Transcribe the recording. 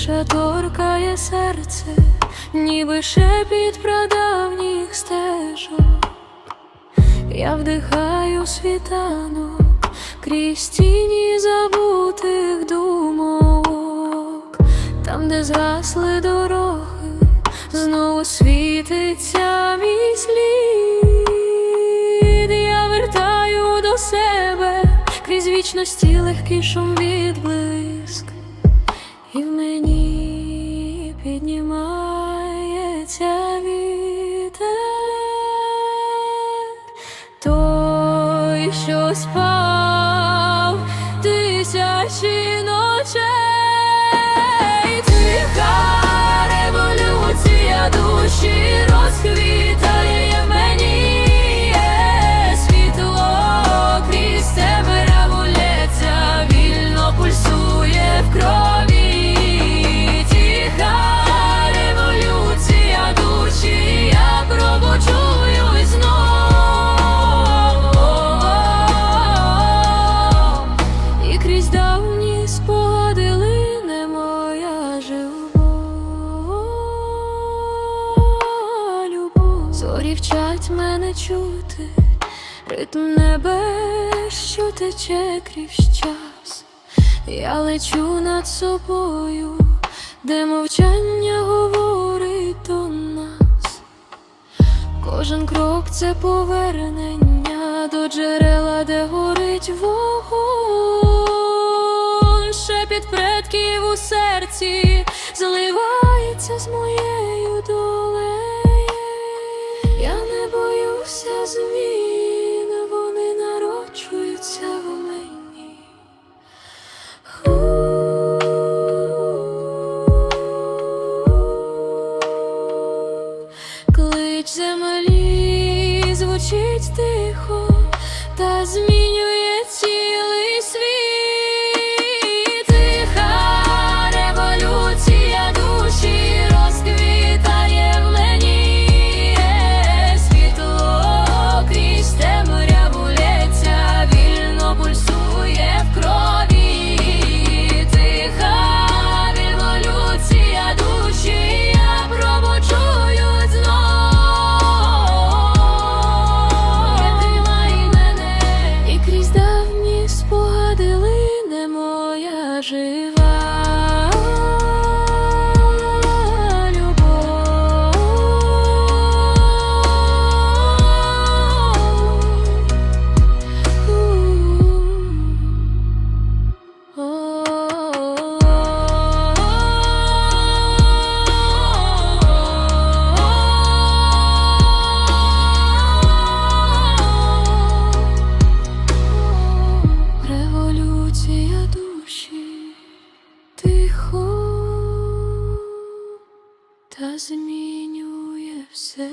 Тиша торкає серце, ніби шепіт прадавніх стежок. Я вдихаю світанок крізь тіні забутих думок, там, де згасли дороги, знову світиться мій слід. Я вертаю до себе крізь вічності легкий шум відблиск, і в мені піднімається вітер. Той, що спав тисячі ночей, тиха революція душі розквітає давні спогади лине моя жива любов Зорі вчать мене чути, ритм небес, що тече крізь час. Я лечу над собою, де мовчання говорить до нас. Кожен крок це повернення до джерела, де горить вогонь. Шепіт предків у серці зливається з моєю долею. Я не боюся змін, вони народжуються в мені. Клич землі звучить тихо та змінює жива. Та змінює все.